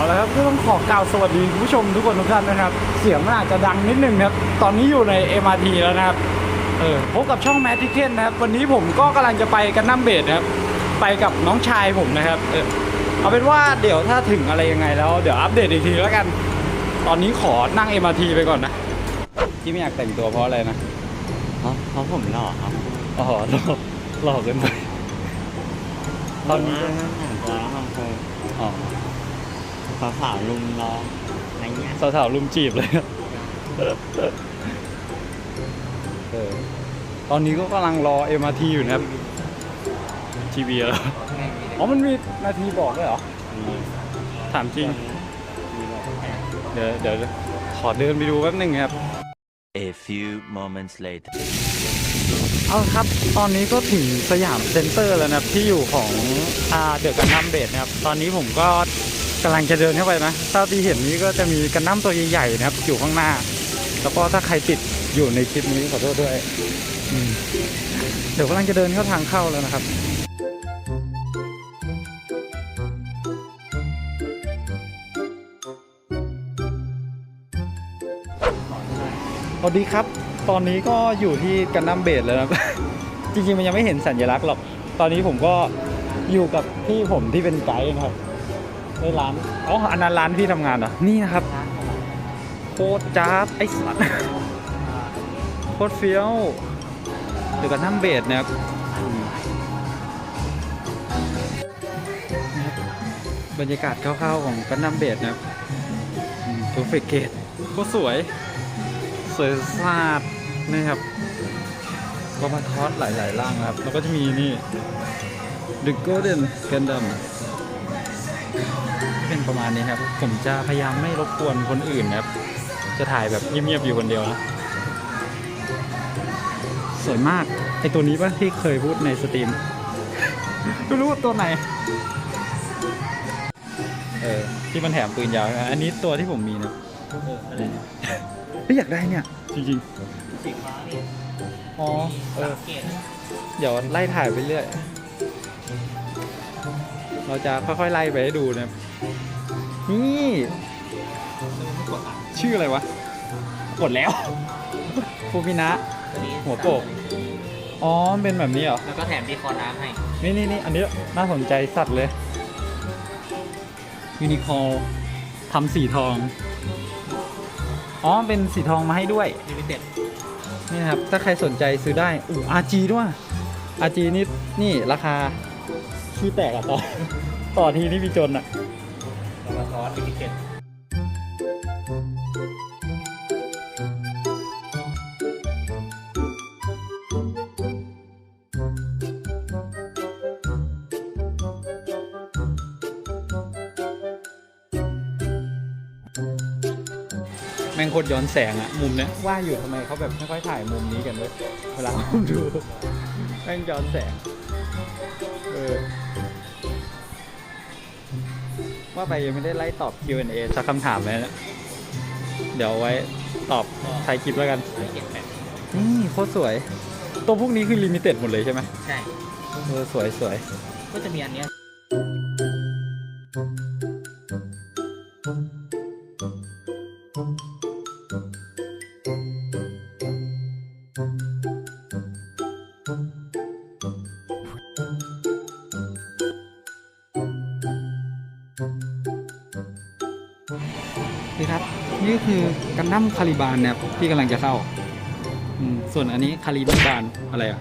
เอาละครับก็ต้องขอกล่าวสวัสดีคุณผู้ชมทุกคนทุกท่านนะครับ เสียงมันอาจจะดังนิดนึงนะครับ ตอนนี้อยู่ใน MRT แล้วนะครับ เออพบกับช่องแมททิเทนนะครับ วันนี้ผมก็กำลังจะไปกันน้ำเบสนะครับ ไปกับน้องชายผมนะครับ เออเอาเป็นว่าเดี๋ยวถ้าถึงอะไรยังไงแล้ว เดี๋ยวอัปเดตอีกทีแล้วกัน ตอนนี้ขอนั่ง MRT ไปก่อนนะที่ไม่อยากแต่งตัวเพราะอะไรนะเพราะเพราะผมหล่อครับอ๋อหลอกหลอกเกินไปตอนนี้ผมว่าแต่งตัวแล้วมันคงอ๋อ สาวๆลุมล้อมอะไรเงี้ยสาวๆลุมจีบเลยครับเออตอนนี้ก็กำลังรอ MRT อยู่นะครับ ทีวีแล้วอ๋อมันมีนาทีบอกด้วยเหรอถามจริงเดี๋ยวเดี๋ยวขอเดินไปดูแป๊บหนึงครับ A few moments later. เอาครับ ตอนนี้ก็ถึงสยามเซ็นเตอร์แล้วนะครับที่อยู่ของอาเดอะกันดั้มเบสนะครับ ตอนนี้ผมก็ กำลังจะเดินเข้าไปนะเท่าที่เห็นนี้ก็จะมีกันดั้มตัวใหญ่ๆนะครับ อยู่ข้างหน้า แล้วก็ถ้าใครติดอยู่ในคลิปนี้ขอโทษด้วยเดี๋ยวกำลังจะเดินเข้าทางเข้าแล้วนะครับสวัสดีครับ ตอนนี้ก็อยู่ที่กันดั้มเบสแล้วนะครับจริงๆมันยังไม่เห็นสัญลักษณ์หรอก ตอนนี้ผมก็อยู่กับพี่ผมที่เป็นไกด์นะครับ ในร้านอ๋ออันนั้นร้านพี่ทำงานเหรอ นี่นะครับโคตรจ้าบไอ้สัตว์โคตรเฟี้ยว เดี๋ยวกันดั้มเบสนะครับอืมนะครับบรรยากาศคร่าวๆของกันดั้มเบสนะครับเพอร์เฟกเกตโคตรสวย สวยสาดนะครับก็มาทอดหลายๆร่างนะครับ แล้วก็จะมีนี่ The Golden Gundam เป็นประมาณนี้ครับ ผมจะพยายามไม่รบกวนคนอื่นนะครับ จะถ่ายแบบเงียบๆอยู่คนเดียวนะ สวยมากไอตัวนี้ปะที่เคยพูดในสตรีมไม่รู้ว่าตัวไหน เออที่มันแถมปืนยาวนะอันนี้ตัวที่ผมมีนะเอออะไรเนี่ยไม่อยากได้เนี่ย จริงสีฟ้านี่ๆอ๋อเออเกตเดี๋ยวไล่ถ่ายไปเรื่อย เราจะค่อยๆไล่ไปให้ดูนะครับ นี่ชื่ออะไรวะ กดแล้วฟูมินะตัวนี้หัวโปก อ๋อมันเป็นแบบนี้เหรอ แล้วก็แถมดีคอร์น้ำให้ นี่นี่นี่อันนี้น่าสนใจสัตว์เลย ยูนิคอร์ทำสีทอง อ๋อ เป็นสีทองมาให้ด้วย ลิมิเต็ดนี่นะครับ ถ้าใครสนใจซื้อได้อู้ RG ด้วย RG นี่ นี่ราคาขี้แตกอะต่อ ต่อทีนี่มีจนอะ แล้อสลิมิเต็ดแม่งโคตรย้อนแสงอะมุมเนี้ยว่าอยู่ทำไมเขาแบบไม่ค่อยถ่ายมุมนี้กันด้วยเวลาผมดูแม่งย้อนแสง ว่าไปยังไม่ได้ไล่ตอบ Q&A สักคำถามเลยนะเดี๋ยวไว้ตอบท้ายคลิปแล้วกันเก็บแบบนี่โคตรสวย ตัวพวกนี้คือลิมิเต็ดหมดเลยใช่ไหมใช่ เออสวยสวยก็จะมีอันเนี้ย คือกันดั้มคาริบานเนะครับที่กำลังจะเข้า ส่วนอันนี้คาริบานอะไรอะ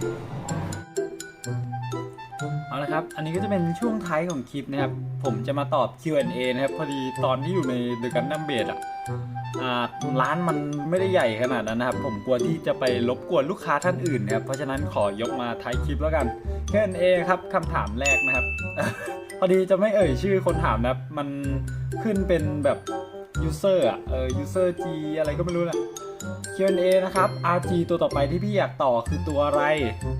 เอาละครับ อันนี้ก็จะเป็นช่วงท้ายของคลิปนะครับ ผมจะมาตอบ Q&A นะครับ พอดีตอนที่อยู่ใน The Gundam b a s อะอ่าร้านมันไม่ได้ใหญ่ขนาดนั้นนะครับ ผมกลัวที่จะไปรบกวนลูกค้าท่านอื่นนะครับ เพราะฉะนั้นขอยกมาท้ายคลิปแล้วกัน Q&A ครับคำถามแรกนะครับ พอดีจะไม่เอ่ยชื่อคนถามนะครับ มันขึ้นเป็นแบบ user อะเออ user G อะไรก็ไม่รู้แหละ Q&A นะครับ RG ตัวต่อไปที่พี่อยากต่อคือตัวอะไร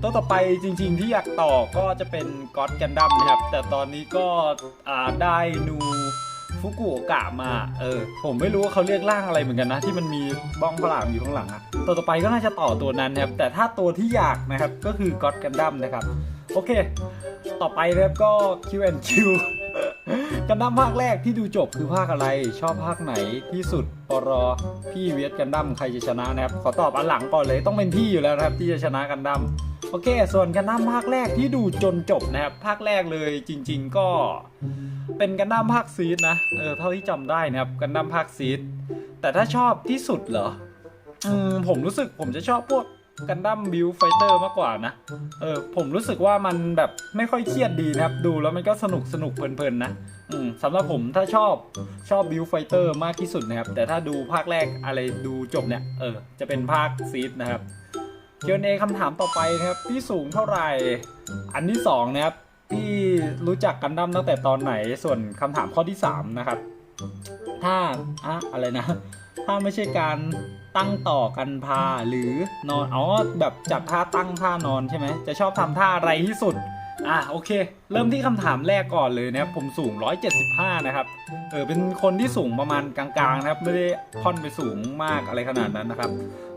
ตัวต่อไปจริง ๆ ที่อยากต่อก็จะเป็น God Gundam นะครับ แต่ตอนนี้ก็อ่าได้นูฟุกุโอกะมา เออ ผมไม่รู้ว่าเขาเรียกร่างอะไรเหมือนกันนะ ที่มันมีบ้องพลามอยู่ข้างหลังอะตัวต่อไปก็น่าจะต่อตัวนั้นนะครับ แต่ถ้าตัวที่อยากนะครับก็คือ God Gundam นะครับ โอเค ต่อไปนะครับก็ Q&Q กันดั้มภาคแรกที่ดูจบคือภาคอะไร ชอบภาคไหนที่สุดปรอพี่เวียดกันดั้มใครจะชนะนะครับ ขอตอบอันหลังก่อนเลยต้องเป็นพี่อยู่แล้วนะครับ ที่จะชนะกันดั้มโอเค ส่วนกันดั้มภาคแรกที่ดูจนจบนะครับ ภาคแรกเลยจริง ๆ ก็เป็นกันดั้มภาคซีดนะเออเท่าที่จำได้นะครับกันดั้มภาคซีดแต่ถ้าชอบที่สุดเหรออืมผมรู้สึกผมจะชอบพวก กันดั้มบิวไฟเตอร์มากกว่านะ เออผมรู้สึกว่ามันแบบไม่ค่อยเครียดดีนะครับ ดูแล้วมันก็สนุกสนุกเพลินๆนะสำหรับผมถ้าชอบชอบบิวไฟเตอร์มากที่สุดนะครับ แต่ถ้าดูภาคแรกอะไรดูจบเนี่ย เออ จะเป็นภาคซีดนะครับเกียนเอคำถามต่อไปนะครับ พี่สูงเท่าไหร่ อันที่สองนะครับ พี่รู้จักกันดั้มตั้งแต่ตอนไหน ส่วนคำถามข้อที่สามนะครับ ถ้าอะอะไรนะ ถ้าไม่ใช่การ ตั้งต่อกันพาหรือนอนอ๋อแบบจัดท่าตั้งท่านอนใช่ไหมจะชอบทำท่าอะไรที่สุดอะโอเค เริ่มที่คำถามแรกก่อนเลยนะครับผมสูง 175 นะครับเออเป็นคนที่สูงประมาณกลางๆนะครับไม่ได้ค่อนไปสูงมากอะไรขนาดนั้นนะครับ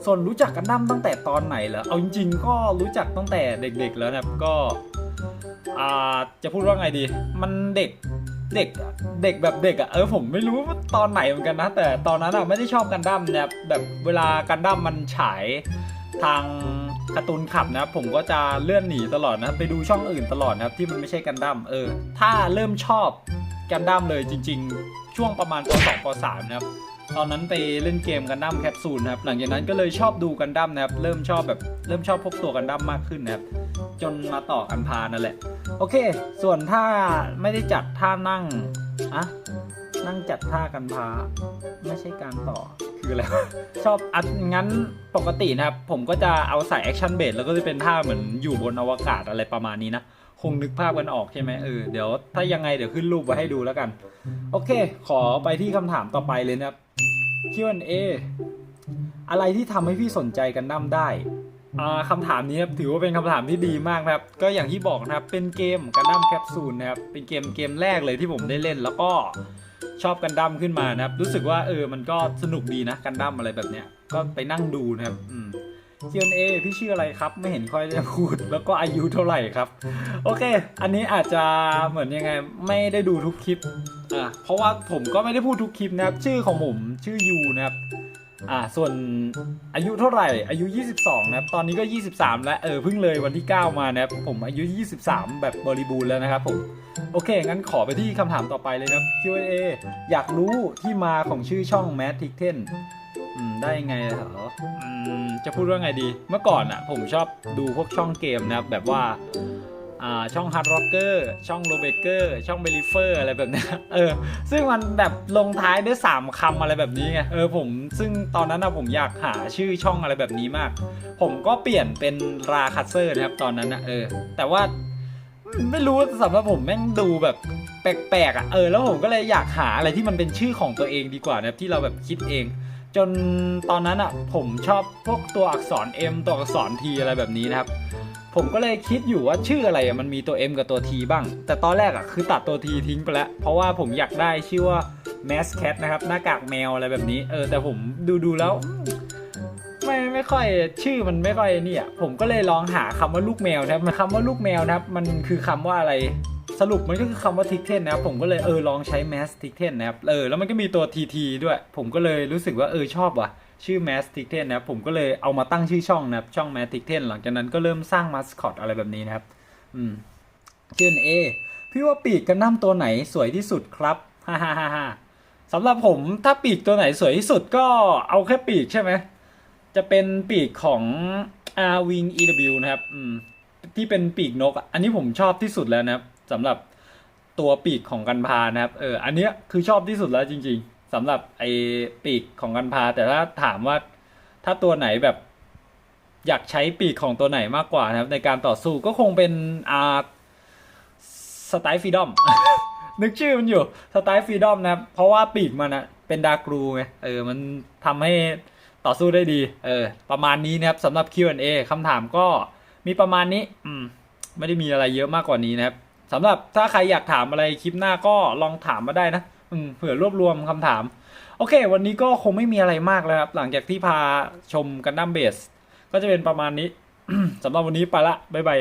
ส่วนรู้จักกันดั้มตั้งแต่ตอนไหนเหรอเอาจริง ๆ ก็รู้จักตั้งแต่เด็กๆแล้วนะครับก็อ่าจะพูดว่าไงดี มันเด็ก เด็กเด็กแบบเด็กอะเออผมไม่รู้ว่าตอนไหนเหมือนกันนะ แต่ตอนนั้นอะไม่ได้ชอบกันดั้มเนี่ยแบบเวลากันดั้มมันฉายทางการ์ตูนขับนะผมก็จะเลื่อนหนีตลอดนะไปดูช่องอื่นตลอดนะครับที่มันไม่ใช่กันดั้มเออ ถ้าเริ่มชอบกันดั้มเลยจริง ๆ ช่วงประมาณป .2 ป .3 นะครับ ตอนนั้นไปเล่นเกมกันดั้มแคปซูลครับหลังจากนั้นก็เลยชอบดูกันดั้มนะครับเริ่มชอบแบบเริ่มชอบพบตัวกันดั้มมากขึ้นนะครับจนมาต่อกันพานั่นแหละ โอเค ส่วนถ้าไม่ได้จัดท่านั่งอะนั่งจัดท่ากันพา ไม่ใช่การต่อคืออะไรวะชอบอัดงั้นปกตินะครับ ผมก็จะเอาใส่แอคชั่นเบสแล้วก็จะเป็นท่าเหมือนอยู่บนอวกาศอะไรประมาณนี้นะคงนึกภาพกันออกใช่ไหมเออเดี๋ยวถ้ายังไงเดี๋ยวขึ้นรูปไว้ให้ดูแล้วกัน โอเค ขอไปที่คำถามต่อไปเลยนะครับ Q&A อะไรที่ทำให้พี่สนใจกันดั้มได้คำถามนี้ครับถือว่าเป็นคำถามที่ดีมากนะครับ ก็อย่างที่บอกนะครับเป็นเกมกันดั้มแคปซูลนะครับเป็นเกมเกมแรกเลยที่ผมได้เล่น แล้วก็ชอบกันดั้มขึ้นมานะครับ รู้สึกว่าเออมันก็สนุกดีนะกันดั้มอะไรแบบเนี้ยก็ไปนั่งดูนะครับอืม Q&A พี่ชื่ออะไรครับ ไม่เห็นค่อยได้พูด แล้วก็อายุเท่าไหร่ครับ โอเค อันนี้อาจจะเหมือนยังไงไม่ได้ดูทุกคลิปอ่าเพราะว่าผมก็ไม่ได้พูดทุกคลิปนะครับ ชื่อของผมชื่อยูนะครับอ่าส่วนอายุเท่าไหร่ อายุ 22 นะครับ ตอนนี้ก็ 23 แล้ว เออ เพิ่งเลยวันที่ 9 มานะครับ ผมอายุ 23 แบบบริบูรณ์แล้วนะครับผม โอเค งั้นขอไปที่คำถามต่อไปเลยนะครับ Q&A อยากรู้ที่มาของชื่อช่อง Mad t i c t e n อืมได้ยังไงเหรออืมจะพูดว่าไงดี เมื่อก่อนอะผมชอบดูพวกช่องเกมนะครับแบบว่าอ่าช่อง Hard Rocker ช่อง r o b e r ช่อง b e l i f e r อะไรแบบเนี้ยเออซึ่งมันแบบลงท้ายด้วย 3คำอะไรแบบนี้ไงเออผมซึ่งตอนนั้นนะผมอยากหาชื่อช่องอะไรแบบนี้มาก ผมก็เปลี่ยนเป็นราคัสเซอร์นะครับตอนนั้นนะเออ แต่ว่าไม่รู้สำหรับผมแม่งดูแบบแปลกๆอะเออแล้วผมก็เลยอยากหาอะไรที่มันเป็นชื่อของตัวเองดีกว่านะครับที่เราแบบคิดเอง จนตอนนั้นอะผมชอบพวกตัวอักษร M ตัวอักษร T อะไรแบบนี้นะครับ ผมก็เลยคิดอยู่ว่าชื่ออะไรอะมันมีตัว M กับตัว T บ้าง แต่ตอนแรกอะคือตัดตัว T ทิ้งไปแล้ว เพราะว่าผมอยากได้ชื่อว่า Mask Cat นะครับ หน้ากากแมวอะไรแบบนี้ เออแต่ผมดูดูแล้ว ไม่ไม่ค่อยชื่อมันไม่ค่อยนี่อะผมก็เลยลองหาคำว่าลูกแมวนะครับมันคำว่าลูกแมวนะครับ มันคือคำว่าอะไร สรุปมันก็คือคำว่าทิกเทนนะครับ ผมก็เลยเออลองใช้แมสทิกเทนนะครับ เออแล้วมันก็มีตัวทีทีด้วย ผมก็เลยรู้สึกว่าเออชอบว่ะ ชื่อแมสติกเทนนะครับ ผมก็เลยเอามาตั้งชื่อช่องนะครับ ช่องแมสติกเทนหลังจากนั้นก็เริ่มสร้างมาสคอตอะไรแบบนี้นะครับ อืมชื่อเอพี่ว่าปีกกันน้ำตัวไหนสวยที่สุดครับฮ่าฮ่าฮ่าฮ่าสำหรับผมถ้าปีกตัวไหนสวยที่สุดก็เอาแค่ปีกใช่ไหมจะเป็นปีกของ R Wing EW นะครับ อืมที่เป็นปีกนกอะอันนี้ผมชอบที่สุดแล้วนะครับ สำหรับตัวปีกของกันพานะครับ เออ อันเนี้ยคือชอบที่สุดแล้วจริง ๆสำหรับไอปีกของกันพา แต่ถ้าถามว่าถ้าตัวไหนแบบอยากใช้ปีกของตัวไหนมากกว่านะครับ ในการต่อสู้ก็คงเป็นอ่าสไตล์ฟรีดอมนึกชื่อมันอยู่สไตล์ฟรีดอมนะครับ เพราะว่าปีกมันอะเป็นดาร์กรูไงเออ มันทำให้ต่อสู้ได้ดี เออ ประมาณนี้นะครับสำหรับ Q&A คำถามก็มีประมาณนี้ อืม ไม่ได้มีอะไรเยอะมากกว่านี้นะครับ สำหรับถ้าใครอยากถามอะไรคลิปหน้าก็ลองถามมาได้นะเผื่อรวบรวมคำถาม โอเค วันนี้ก็คงไม่มีอะไรมากแล้วครับ หลังจากที่พาชมกันดั้มเบส ก็จะเป็นประมาณนี้สำหรับวันนี้ไปละบ๊ายบาย